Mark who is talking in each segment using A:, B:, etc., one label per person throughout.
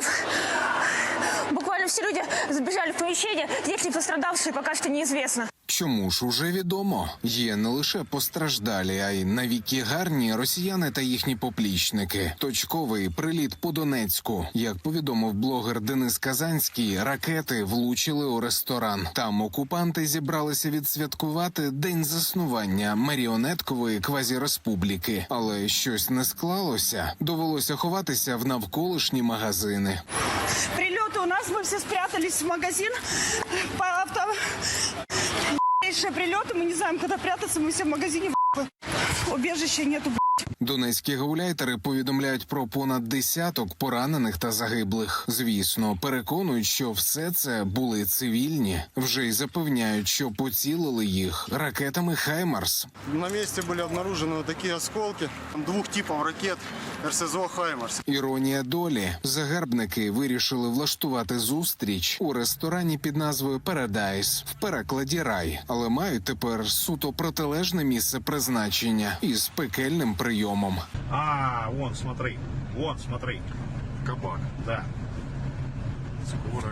A: взрыв. Буквально все люди забежали в помещение. Есть ли пострадавшие, пока что неизвестно.
B: Чому ж уже відомо? Є не лише постраждалі, а й навіки гарні росіяни та їхні поплічники. Точковий приліт по Донецьку. Як повідомив блогер Денис Казанський, ракети влучили у ресторан. Там окупанти зібралися відсвяткувати день заснування маріонеткової квазіреспубліки. Але щось не склалося. Довелося ховатися в навколишні магазини.
C: Прилеты у нас, мы все спрятались в магазин по авто Ебейшие прилеты, мы не знаем, куда прятаться, мы все в магазине в Убежища нету.
B: Донецькі гауляйтери повідомляють про понад десяток поранених та загиблих. Звісно, переконують, що все це були цивільні. Вже й запевняють, що поцілили їх ракетами Хаймарс.
D: На месте были обнаружены вот такие осколки двух типов ракет РСЗО «Хаймарс».
B: Іронія долі. Загарбники вирішили влаштувати зустріч у ресторані під назвою Парадайс в перекладі рай, але мають тепер суто протилежне місце призначення із пекельним прийомом.
E: А, вон, смотри. Вон, смотри.
F: Кабак.
E: Да.
F: Скоро.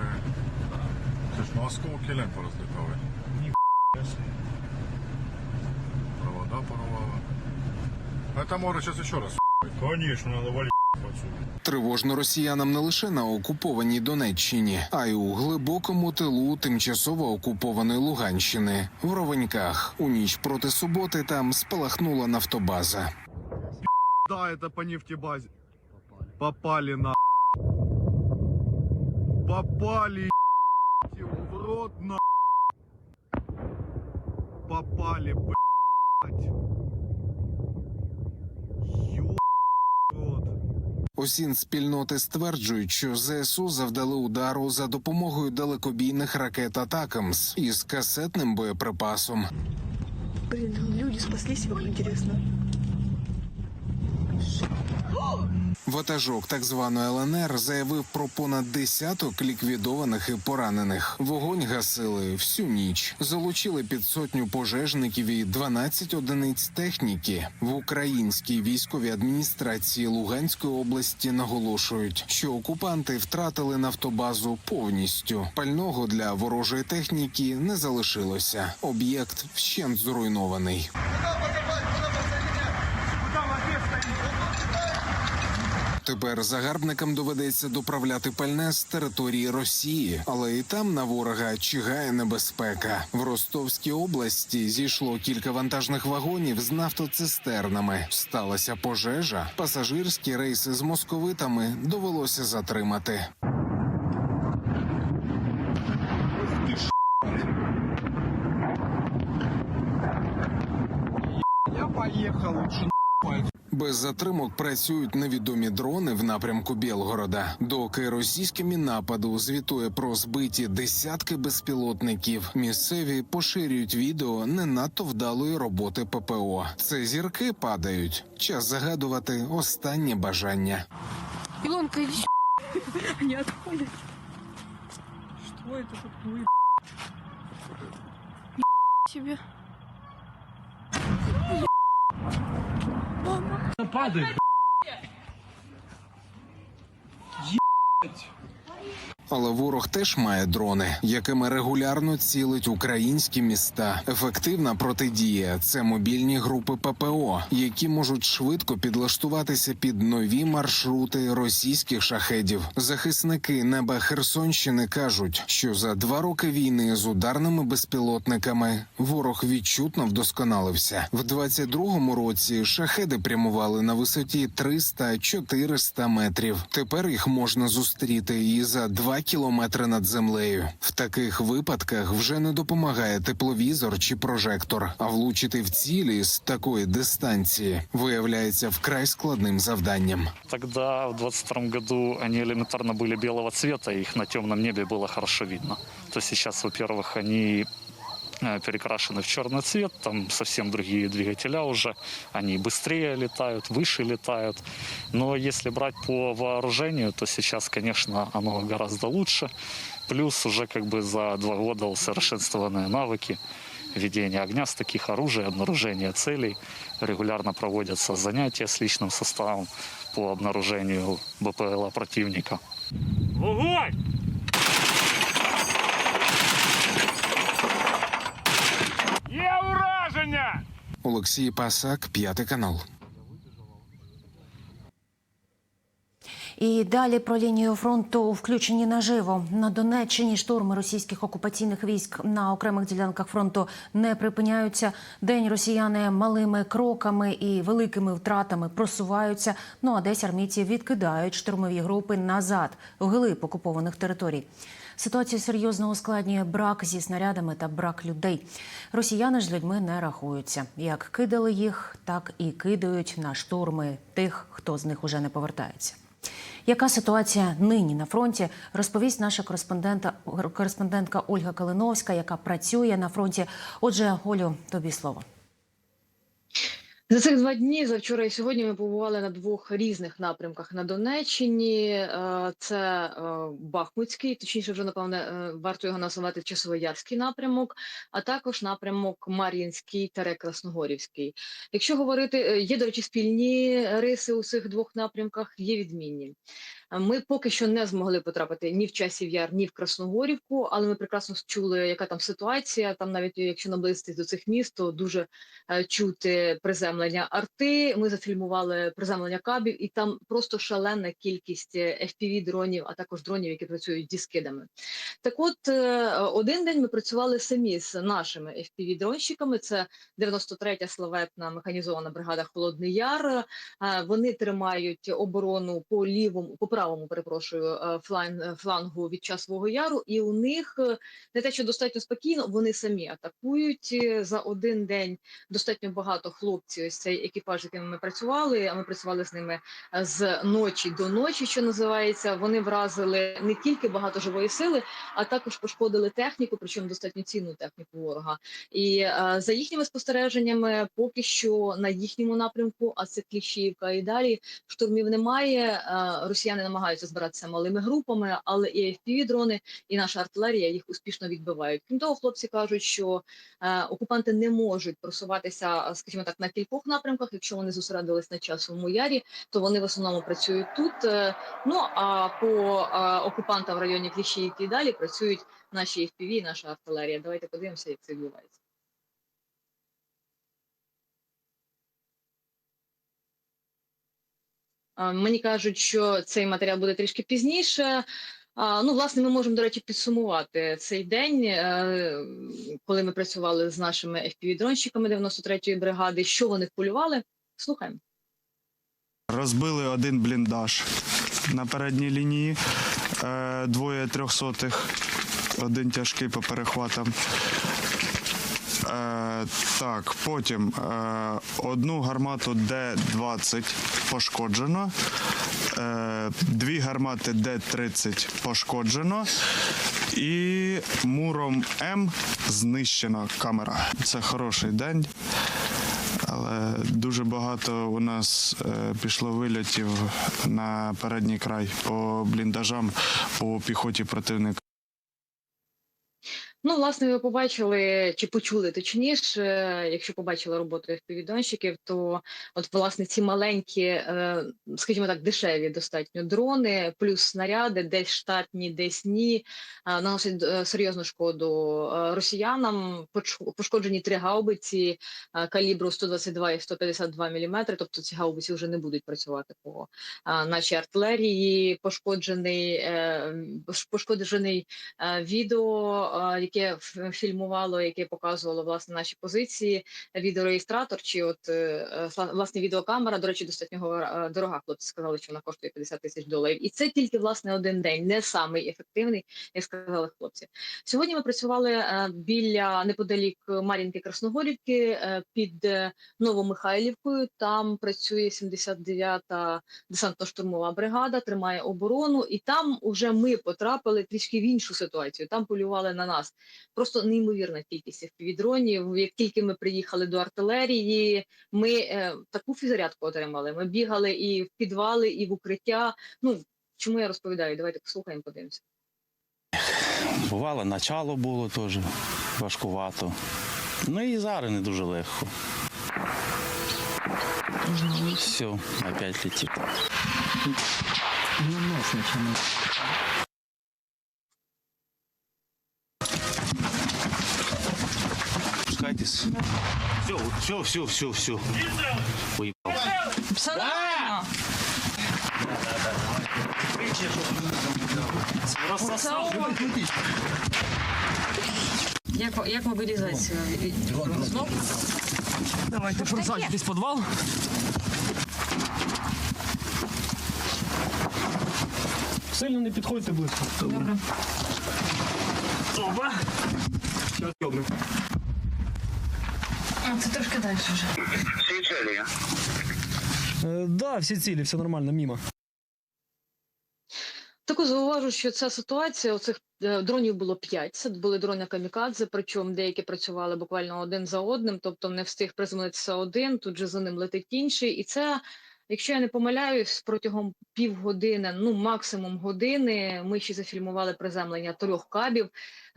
F: Це ж ну осколки лям порозлітали. Провода порвало. Это море сейчас еще раз.
E: Конечно, надо валить.
B: Тривожно росіянам не лише на окупованій Донеччині, а й у глибокому тилу тимчасово окупованої Луганщини. В Ровеньках у ніч проти суботи там спалахнула нафтобаза.
G: Да, это по нефтебазе. Попали на. Попали его в рот на. Попали, рот.
B: Осін спільноти стверджують, що ЗСУ завдали удару за допомогою далекобійних ракет Атакамс із касетним боєприпасом.
C: Блин, люди спаслись, вам интересно.
B: Ватажок так званої ЛНР заявив про понад десяток ліквідованих і поранених. Вогонь гасили всю ніч. Залучили під сотню пожежників і 12 одиниць техніки. В українській військовій адміністрації Луганської області наголошують, що окупанти втратили нафтобазу повністю. Пального для ворожої техніки не залишилося. Об'єкт вщент зруйнований. Тепер загарбникам доведеться доправляти пальне з території Росії, але і там на ворога чигає небезпека. В Ростовській області зійшло кілька вантажних вагонів з нафтоцистернами. Сталася пожежа. Пасажирські рейси з московитами довелося затримати.
G: Я поехал лучше
B: Без затримок працюють невідомі дрони в напрямку Білгорода. Доки російськими нападу звітує про збиті десятки безпілотників. Місцеві поширюють відео не надто вдалої роботи ППО. Це зірки падають. Час загадувати останнє бажання.
A: Илонка, иди
C: Они отходят. Что это такое?
A: себе падает. Ебать.
B: Але ворог теж має дрони, якими регулярно цілить українські міста. Ефективна протидія це мобільні групи ППО, які можуть швидко підлаштуватися під нові маршрути російських шахедів. Захисники неба Херсонщини кажуть, що за два роки війни з ударними безпілотниками ворог відчутно вдосконалився. В 22-му році шахеди прямували на висоті 300-400 метрів. Тепер їх можна зустріти і за 2 кілометри над землею. В таких випадках вже не допомагає тепловізор чи прожектор, а влучити в цілі з такої дистанції виявляється вкрай складним завданням.
H: Тогда, в 22 году, они элементарно были белого цвета, и их на темном небе было хорошо видно. То сейчас, во-первых, они э, перекрашены в черный цвет, там совсем другие двигателя уже, они быстрее летают, выше летают. Но если брать по вооружению, то сейчас, конечно, оно гораздо лучше. Плюс уже как бы за два года усовершенствованные навыки ведения огня с таких оружий, обнаружения целей. Регулярно проводятся занятия с личным составом по обнаружению БПЛА противника.
B: Олексій Пасак, п'ятий канал.
I: І далі про лінію фронту включені наживо на Донеччині. Штурми російських окупаційних військ на окремих ділянках фронту не припиняються. День росіяни малими кроками і великими втратами просуваються. Ну а десь армійці відкидають штурмові групи назад вглиб окупованих територій. Ситуацію серйозно ускладнює брак зі снарядами та брак людей. Росіяни ж людьми не рахуються. Як кидали їх, так і кидають на штурми тих, хто з них уже не повертається. Яка ситуація нині на фронті, розповість наша кореспондента, кореспондентка Ольга Калиновська, яка працює на фронті. Отже, Олю, тобі слово.
J: За цих два дні, завчора і сьогодні, ми побували на двох різних напрямках на Донеччині. Е, Це е, Бахмутський, точніше, вже напевне е, варто його називати Часовоярський напрямок, а також напрямок Мар'їнський та Красногорівський. Якщо говорити, є до речі, спільні риси у цих двох напрямках, є відмінні. Ми поки що не змогли потрапити ні в часів яр, ні в Красногорівку, але ми прекрасно чули, яка там ситуація. Там, навіть якщо наблизитись до цих міст, то дуже чути приземлення арти. Ми зафільмували приземлення кабів, і там просто шалена кількість fpv дронів, а також дронів, які працюють зі скидами. Так, от е, один день ми працювали самі з нашими fpv дронщиками. Це 93-я славетна механізована бригада Холодний Яр. Е, Вони тримають оборону по лівому, по правому, перепрошую, е, флан- флангу від часового яру, і у них е, не те, що достатньо спокійно, вони самі атакують Е, за один день достатньо багато хлопців. Ось цей екіпаж, з яким ми працювали. А ми працювали з ними е, з ночі до ночі, що називається. Вони вразили не тільки багато живої сили, а також пошкодили техніку, причому достатньо цінну техніку ворога. І е, за їхніми спостереженнями, поки що на їхньому напрямку, а це Кліщівка і далі штурмів немає. Е, росіяни намагаються збиратися малими групами, але і fpv дрони і наша артилерія їх успішно відбивають. Крім того, хлопці кажуть, що е, окупанти не можуть просуватися, скажімо так, на кількох напрямках. Якщо вони зосередились на часовому ярі, то вони в основному працюють тут. Е, Ну а по е, окупантам в районі Кліщівки і далі працюють наші FPV, наша артилерія. Давайте подивимося, як це відбувається. Е, Мені кажуть, що цей матеріал буде трішки пізніше. Ну, власне, ми можемо, до речі, підсумувати цей день, е, коли ми працювали з нашими FPV-дронщиками 93-ї бригади. Що вони полювали? Слухаємо.
K: Розбили один бліндаж на передній лінії, е, двоє трьохсотих, один тяжкий по перехватам. Е, так, потім одну гармату Д-20 пошкоджено, дві гармати Д-30 пошкоджено і муром М знищена камера. Це хороший день. Але дуже багато у нас е, пішло вильотів на передній край по бліндажам, по піхоті противника.
J: Ну, власне, ви побачили чи почули точніше, якщо побачили роботу FPV-дронщиків, то от власне ці маленькі, е, скажімо так, дешеві достатньо дрони, плюс снаряди, десь штатні, десь ні, е, наносять е, серйозну шкоду росіянам. Пошкоджені три гаубиці калібру 122 і 152 мм, тобто ці гаубиці вже не будуть працювати по нашій артилерії. Пошкоджений, пошкоджений відео, е, яке фільмувало, яке показувало власне наші позиції. Відеореєстратор чи от е, е, власне відеокамера. До речі, достатньо е, дорога. Хлопці сказали, що вона коштує 50 тисяч доларів. І це тільки власне один день, не самий ефективний, як сказали хлопці. Сьогодні ми працювали біля неподалік Мар'їнки Красногорівки під Новомихайлівкою. Там працює 79-та десантно-штурмова бригада, тримає оборону, і там уже ми потрапили трішки в іншу ситуацію. Там полювали на нас. Просто неймовірна кількість дронів. Як тільки ми приїхали до артилерії, ми е, таку фізарядку отримали. Ми бігали і в підвали, і в укриття. Ну чому я розповідаю? Давайте послухаємо, подивимося.
L: Бувало, начало було теж важкувато. Ну і зараз не дуже легко. Ну, Все, опять летить. Спускайтесь. Все, все, все, все, все. Уебал.
A: Все нормально.
C: Як, як мобілізація?
A: Давайте просадитесь в подвал.
G: Сильно не підходьте близько. Добре.
A: Опа.
G: Добре.
A: Це трошки далі вже.
G: Е, да, всі цілі, все нормально, мімо.
J: Таку зауважу, що ця ситуація оцих е, дронів було п'ять. Це були дрони камікадзе, причому деякі працювали буквально один за одним, тобто не встиг приземлитися один, тут же за ним летить інший. І це, якщо я не помиляюсь, протягом півгодини, ну максимум години, ми ще зафільмували приземлення трьох кабів.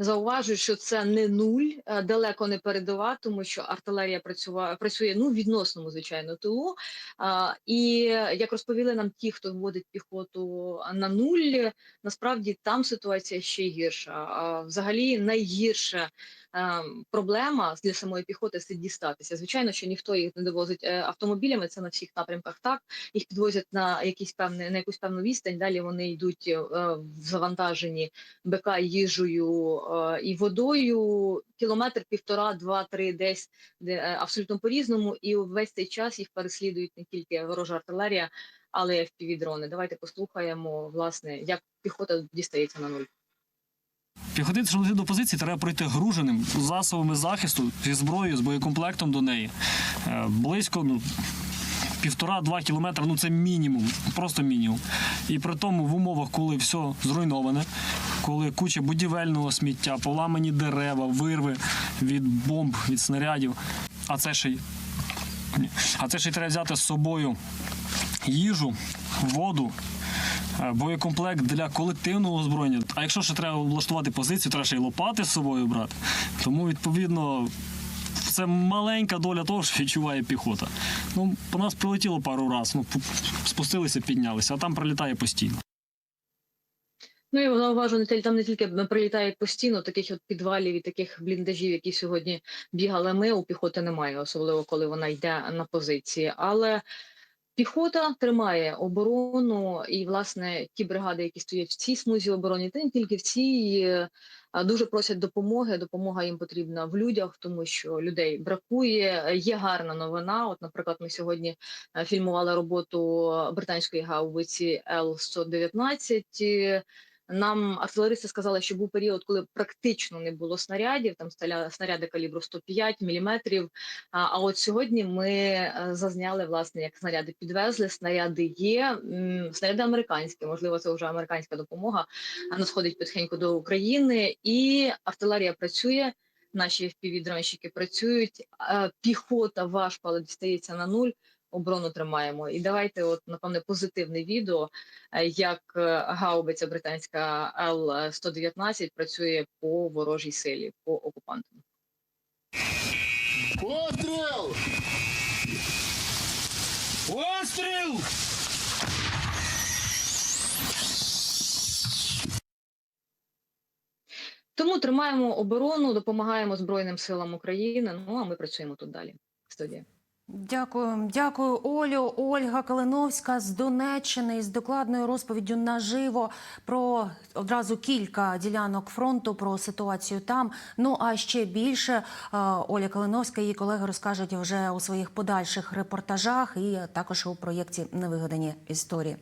J: Зауважую, що це не нуль, е, далеко не передова, тому що артилерія працюває працює ну відносному звичайно тилу. І як розповіли нам ті, хто вводить піхоту на нуль, насправді там ситуація ще гірша. Взагалі найгірша е, проблема для самої піхоти це дістатися. Звичайно, що ніхто їх не довозить е, автомобілями. Це на всіх напрямках. Так їх підвозять на якийсь певний на якусь певну відстань. Далі вони йдуть завантажені БК їжею і водою. Кілометр, півтора, два, три, десь де е, абсолютно по-різному, і весь цей час їх переслідують не тільки ворожа артилерія, але й FPV-дрони. Давайте послухаємо, власне, як піхота дістається на нуль.
G: Піхотинці, щоб дійти до позиції, треба пройти груженим засобами захисту зі зброєю, з боєкомплектом до неї. Е, Близько ну, півтора-два кілометри, ну це мінімум, просто мінімум. І при тому в умовах, коли все зруйноване, коли куча будівельного сміття, поламані дерева, вирви від бомб, від снарядів. А це ще й а це ще й треба взяти з собою їжу, воду, е, боєкомплект для колективного озброєння. А якщо ще треба влаштувати позицію, треба ще й лопати з собою брати. Тому, відповідно, це маленька доля того, що відчуває піхота. Ну, по нас прилетіло пару разів, ну, спустилися, піднялися, а там прилітає постійно.
J: Ну і не тіль- там не тільки прилітають постійно таких от підвалів і таких бліндажів, які сьогодні бігали ми. У піхоти немає, особливо коли вона йде на позиції. Але піхота тримає оборону, і власне ті бригади, які стоять в цій смузі оборони, та не тільки в цій. е, Дуже просять допомоги. Допомога їм потрібна в людях, тому що людей бракує. Є гарна новина. От, наприклад, ми сьогодні е, фільмували роботу британської гаубиці Л-119. Нам артилеристи сказали, що був період, коли практично не було снарядів, там снаряди калібру 105 мм. А, от сьогодні ми е, зазняли, власне, як снаряди підвезли, снаряди є, снаряди американські, можливо, це вже американська допомога, вона сходить потихеньку до України, і артилерія працює, наші FPV-дронщики працюють, піхота важко, але дістається на нуль, оборону тримаємо. І давайте, от напевне, позитивне відео, е, як е, гаубиця британська Л-119 працює по ворожій силі, по окупантам.
F: Постріл!
G: Постріл!
J: Тому тримаємо оборону, допомагаємо Збройним силам України. Ну а ми працюємо тут далі. Студія.
I: Дякую, дякую, Олю. Ольга Калиновська з Донеччини з докладною розповіддю наживо про одразу кілька ділянок фронту, про ситуацію там. Ну а ще більше е, Оля Калиновська і її колеги розкажуть вже у своїх подальших репортажах і також у проєкті Невигадані історії.